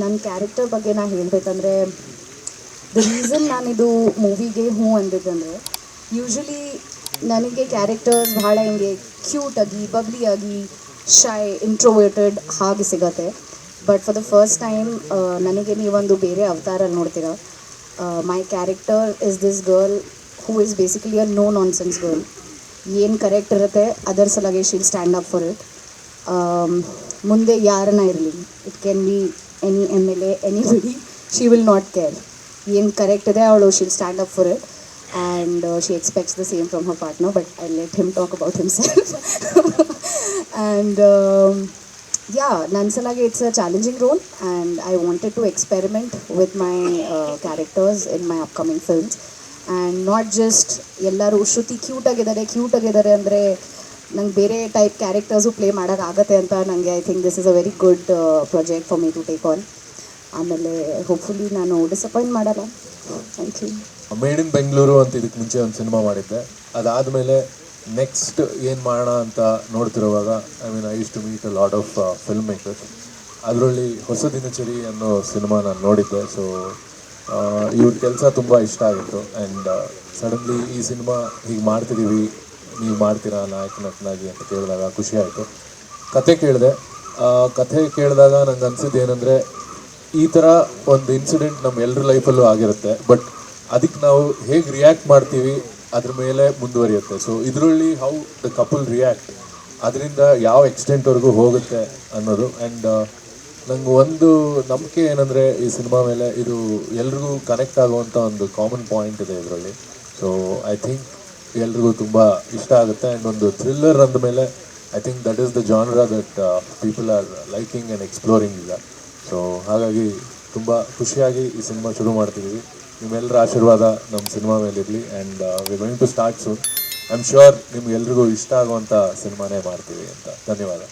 ನನ್ನ ಕ್ಯಾರೆಕ್ಟರ್ ಬಗ್ಗೆ ನಾನು ಹೇಳಬೇಕಂದ್ರೆ ದ ರೀಸನ್ ನಾನಿದು ಮೂವಿಗೆ ಹ್ಞೂ ಅಂದಿದ್ದಂದರೆ ಯೂಶ್ವಲಿ ನನಗೆ ಕ್ಯಾರೆಕ್ಟರ್ಸ್ ಭಾಳ ಹಿಂಗೆ ಕ್ಯೂಟಾಗಿ ಆಗಿ ಶೈ ಇಂಟ್ರೋವರ್ಟೆಡ್ ಹಾಗೆ ಸಿಗತ್ತೆ. But for the first time ನನಗೆ ನೀವೊಂದು ಬೇರೆ ಅವತಾರ ನೋಡ್ತೀರ. My character is this girl who is basically a no nonsense girl ಏನು ಕರೆಕ್ಟ್ ಇರುತ್ತೆ, ಅದರ ಸಲುವಾಗಿ she'll stand up for it ಮುಂದೆ ಯಾರನ್ನ ಇರಲಿ it can be any M L A anybody she will not care ಏನು ಕರೆಕ್ಟ್ ಇದೆ ಅವಳು she'll stand up for it and she expects the same from her partner but I let him talk about himself and yeah ನನ್ನ ಸಲಾಗಿ it's a challenging role and I wanted to experiment with my characters in my upcoming films and not just ಎಲ್ಲರೂ Shruti cute ಆಗಿದ್ದಾರೆ cute ಆಗಿದ್ದಾರೆ ಅಂದರೆ ನಂಗೆ ಬೇರೆ type characters play ಮಾಡೋಕ್ಕಾಗತ್ತೆ ಅಂತ ನನಗೆ I think this is a very good project for me to take on ಆಮೇಲೆ ಹೋಪ್ಫುಲಿ ನಾನು ಡಿಸಪಾಯಿಂಟ್ ಮಾಡಲ್ಲ. Thank you made in Bengaluru ಅಂತ ಇದಕ್ಕೆ ಮುಂಚೆ ಒಂದು ಸಿನಿಮಾ ಮಾಡಿದ್ದೆ. ಅದಾದಮೇಲೆ ನೆಕ್ಸ್ಟ್ ಏನು ಮಾಡೋಣ ಅಂತ ನೋಡ್ತಿರುವಾಗ I mean I use to meet a lot of film makers ಅದರಲ್ಲಿ ಹೊಸ ದಿನಚರಿ ಅನ್ನೋ ಸಿನಿಮಾ ನಾನು ನೋಡಿದ್ದೆ. ಸೊ ಇವ್ರ ಕೆಲಸ ತುಂಬ ಇಷ್ಟ ಆಗಿತ್ತು. ಆ್ಯಂಡ್ ಸಡನ್ಲಿ ಈ ಸಿನಿಮಾ ಹೀಗೆ ಮಾಡ್ತಿದ್ದೀವಿ ನೀವು ಮಾಡ್ತೀರಾ ನಾಯಕ ನಟನಾಗಿ ಅಂತ ಕೇಳಿದಾಗ ಖುಷಿ ಆಯಿತು. ಕತೆ ಕೇಳಿದೆ. ಕಥೆ ಕೇಳಿದಾಗ ನಂಗೆ ಅನಿಸಿದ್ದು ಏನಂದರೆ, ಈ ಥರ ಒಂದು ಇನ್ಸಿಡೆಂಟ್ ನಮ್ಮ ಎಲ್ಲರ ಲೈಫಲ್ಲೂ ಆಗಿರುತ್ತೆ. ಬಟ್ ಅದಕ್ಕೆ ನಾವು ಹೇಗೆ ರಿಯಾಕ್ಟ್ ಮಾಡ್ತೀವಿ, ಅದ್ರ ಮೇಲೆ ಮುಂದುವರಿಯುತ್ತೆ. ಸೊ ಇದರಲ್ಲಿ ಹೌ ದ ಕಪಲ್ ರಿಯಾಕ್ಟ್ ಅದರಿಂದ ಯಾವ ಎಕ್ಸ್ಟೆಂಟ್ವರೆಗೂ ಹೋಗುತ್ತೆ ಅನ್ನೋದು. ಆ್ಯಂಡ್ ನಂಗೆ ಒಂದು ನಂಬಿಕೆ ಏನಂದರೆ, ಈ ಸಿನಿಮಾ ಮೇಲೆ ಇದು ಎಲ್ರಿಗೂ ಕನೆಕ್ಟ್ ಆಗುವಂಥ ಒಂದು ಕಾಮನ್ ಪಾಯಿಂಟ್ ಇದೆ ಇದರಲ್ಲಿ. ಸೊ ಐ ಥಿಂಕ್ ಎಲ್ರಿಗೂ ತುಂಬ ಇಷ್ಟ ಆಗುತ್ತೆ. ಆ್ಯಂಡ್ ಒಂದು ಥ್ರಿಲ್ಲರ್ ಅಂದಮೇಲೆ I think that is the genre that people are liking and exploring ಈಗ. ಸೊ ಹಾಗಾಗಿ ತುಂಬ ಖುಷಿಯಾಗಿ ಈ ಸಿನಿಮಾ ಶುರು ಮಾಡ್ತಿದ್ದೀವಿ ನಿಮ್ಮೆಲ್ಲರ ಆಶೀರ್ವಾದ ನಮ್ಮ ಸಿನಿಮಾ ಮೇಲಿರಲಿ. And we going to start soon I am sure ನಿಮ್ಗೆಲ್ರಿಗೂ ಇಷ್ಟ ಆಗುವಂಥ ಸಿನಿಮಾನೇ ಮಾಡ್ತೀವಿ ಅಂತ. ಧನ್ಯವಾದ.